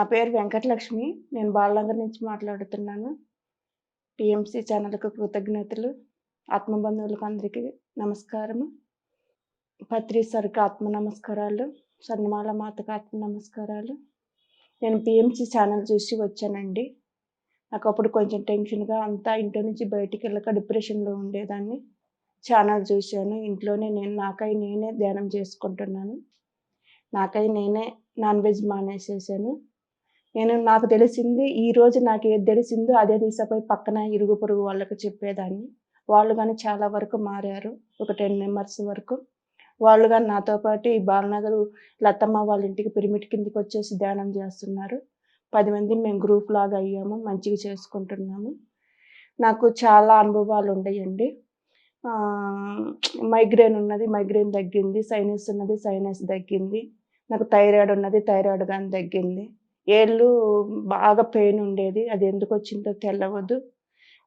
నా పేరు వెంకటలక్ష్మి. నేను బాలనగర్ నుంచి మాట్లాడుతున్నాను. పిఎంసి ఛానల్కు కృతజ్ఞతలు. ఆత్మబంధువులకు అందరికీ నమస్కారం పత్రి సరికి ఆత్మ నమస్కారాలు సన్నమాల మాతకు ఆత్మ నమస్కారాలు. నేను పిఎంసి ఛానల్ చూసి వచ్చానండి. నాకు అప్పుడు కొంచెం టెన్షన్గా అంతా ఇంట్లో నుంచి బయటికి వెళ్ళక డిప్రెషన్లో ఉండేదాన్ని. ఛానల్ చూశాను. ఇంట్లోనే నేను నాకై నేనే ధ్యానం చేసుకుంటున్నాను. నాకై నేనే నాన్ వెజ్ మానేసేసాను. నేను నాకు తెలిసింది ఈ రోజు నాకు ఏది తెలిసిందో అదే తీసుకుపోయి పక్కన ఇరుగు పొరుగు వాళ్ళకి చెప్పేదాన్ని. వాళ్ళు కానీ చాలా వరకు మారారు ఒక టెన్ మెంబర్స్ వరకు. వాళ్ళు కానీ నాతో పాటు ఈ బాలనగర్ లతమ్మ వాళ్ళ ఇంటికి పిరిమిట్ కిందికి వచ్చేసి ధ్యానం చేస్తున్నారు. పది మంది మేము గ్రూప్ లాగా అయ్యాము మంచిగా చేసుకుంటున్నాము. నాకు చాలా అనుభవాలు ఉన్నాయండి మైగ్రేన్ ఉన్నది మైగ్రేన్ తగ్గింది సైనస్ ఉన్నది సైనస్ తగ్గింది. నాకు థైరాయిడ్ ఉన్నది థైరాయిడ్ కానీ తగ్గింది. ఏళ్ళు బాగా పెయిన్ ఉండేది. అది ఎందుకు వచ్చిందో తెలవదు.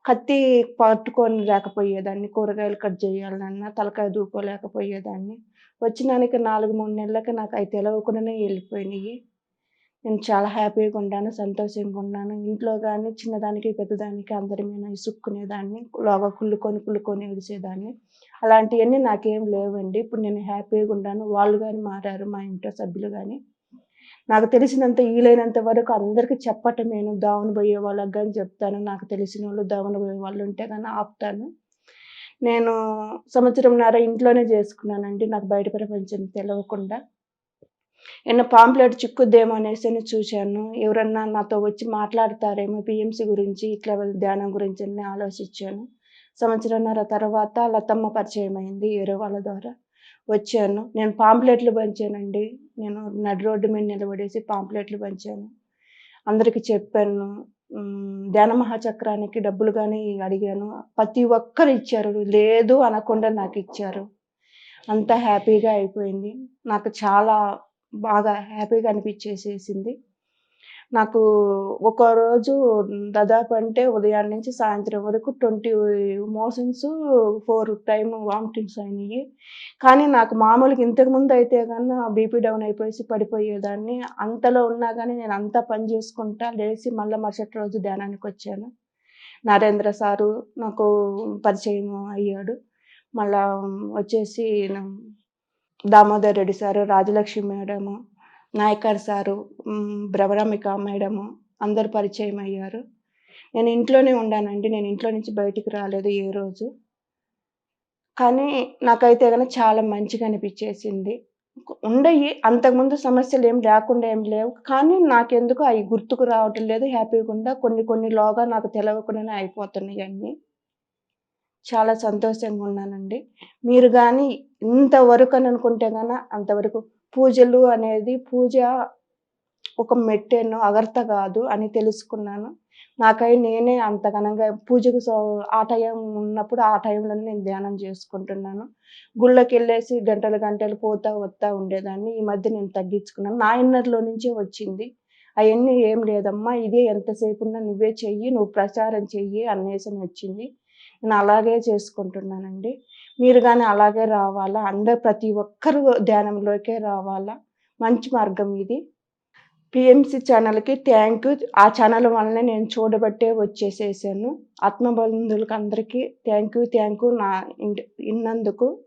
కత్తి పట్టుకొని లేకపోయేదాన్ని కూరగాయలు కట్ చేయాలన్నా తలకాయ దూకోలేకపోయేదాన్ని. వచ్చినానికి నాలుగు మూడు నెలలకి నాకు అవి తెలవకుండానే వెళ్ళిపోయినాయి. నేను చాలా హ్యాపీగా ఉన్నాను సంతోషంగా ఉన్నాను. ఇంట్లో కానీ చిన్నదానికి పెద్దదానికి అందరి మీద ఇసుక్కునేదాన్ని లోగా కుళ్ళుకొని కుళ్ళుకొని ఏడిచేదాన్ని. అలాంటివన్నీ నాకేం లేవండి. ఇప్పుడు నేను హ్యాపీగా ఉన్నాను. వాళ్ళు కానీ మారారు మా ఇంట్లో సభ్యులు కానీ నాకు తెలిసినంత వీలైనంత వరకు అందరికీ చెప్పటం నేను దావన పోయే వాళ్ళకి కానీ చెప్తాను. నాకు తెలిసిన వాళ్ళు దావన పోయే వాళ్ళు ఉంటే కానీ ఆపుతాను. నేను సంవత్సరంన్నర ఇంట్లోనే చేసుకున్నానండి. నాకు బయట ప్రపంచం తెలవకుండా. ఎన్నో పాంప్లెట్ చిక్కుద్దేమో అనేసి నేను చూశాను. ఎవరన్నా నాతో వచ్చి మాట్లాడతారేమో పిఎంసి గురించి ఇట్లా ధ్యానం గురించి అని ఆలోచించాను. సంవత్సరంన్నర తర్వాత లతమ్మ పరిచయం అయింది ఏరో వాళ్ళ ద్వారా. వచ్చాను. నేను పాంప్లెట్లు పంచానండి. నేను నడి రోడ్డు మీద నిలబడేసి పాంప్లెట్లు పంచాను. అందరికీ చెప్పాను ధ్యాన మహాచక్రానికి డబ్బులు కానీ అడిగాను. ప్రతి ఒక్కరు ఇచ్చారు. లేదు అనకుండా నాకు ఇచ్చారు. అంత హ్యాపీగా అయిపోయింది. నాకు చాలా బాగా హ్యాపీగా అనిపించేసేసింది. నాకు ఒక రోజు దాదాపు అంటే ఉదయం నుంచి సాయంత్రం వరకు twenty motions four time vomitings అయినాయి. కానీ నాకు మామూలుగా ఇంతకుముందు అయితే కన్నా బీపీ డౌన్ అయిపోయి పడిపోయేదాన్ని. అంతలో ఉన్నా కానీ నేను అంతా పని చేసుకుంటా లేచి మళ్ళీ మరుసటి రోజు ధ్యానానికి వచ్చాను. నరేంద్ర సారు నాకు పరిచయం అయ్యాడు. మళ్ళా వచ్చేసి Damodar Reddy sir Rajalakshmi madam Nayakar sir మ్, మేడము అందరు పరిచయం అయ్యారు. నేను ఇంట్లోనే ఉండానండి. నేను ఇంట్లో నుంచి బయటికి రాలేదు ఏ రోజు. కానీ నాకైతే కనుక చాలా మంచిగా అనిపించేసింది. ఉండయి అంతకుముందు సమస్యలు ఏం లేకుండా ఏం లేవు. కానీ నాకెందుకు అవి గుర్తుకు రావటం లేదు. హ్యాపీగా ఉండా కొన్ని కొన్ని లోగా నాకు తెలవకుండానే అయిపోతున్నాయి అన్నీ. చాలా సంతోషంగా ఉన్నానండి. మీరు కానీ ఇంతవరకు అని అనుకుంటే కనుక అంతవరకు పూజలు అనేది పూజ ఒక మెట్టెను అగర్త కాదు అని తెలుసుకున్నాను. నాకై నేనే అంతగనంగా పూజకు ఆ టైం ఉన్నప్పుడు ఆ టైంలోనే నేను ధ్యానం చేసుకుంటున్నాను. గుళ్ళకి వెళ్ళేసి గంటలు గంటలు పోతా వస్తా ఉండేదాన్ని. ఈ మధ్య నేను తగ్గించుకున్నాను. నా ఇన్నర్లో నుంచే వచ్చింది. అవన్నీ ఏం లేదమ్మా ఇదే ఎంతసేపు ఉన్నా నువ్వే చెయ్యి నువ్వు ప్రచారం చెయ్యి అనేసి వచ్చింది. నేను అలాగే చేసుకుంటున్నానండి. మీరు కానీ అలాగే రావాలా? అందరు ప్రతి ఒక్కరు ధ్యానంలోకే రావాలా? మంచి మార్గం ఇది. పిఎంసి ఛానల్కి థ్యాంక్ యూ. ఆ ఛానల్ వలన నేను చూడబట్టే వచ్చేసేసాను. ఆత్మబంధువులకు అందరికీ థ్యాంక్ యూ థ్యాంక్ యూ నా ఇంటి- ఇన్నందుకు.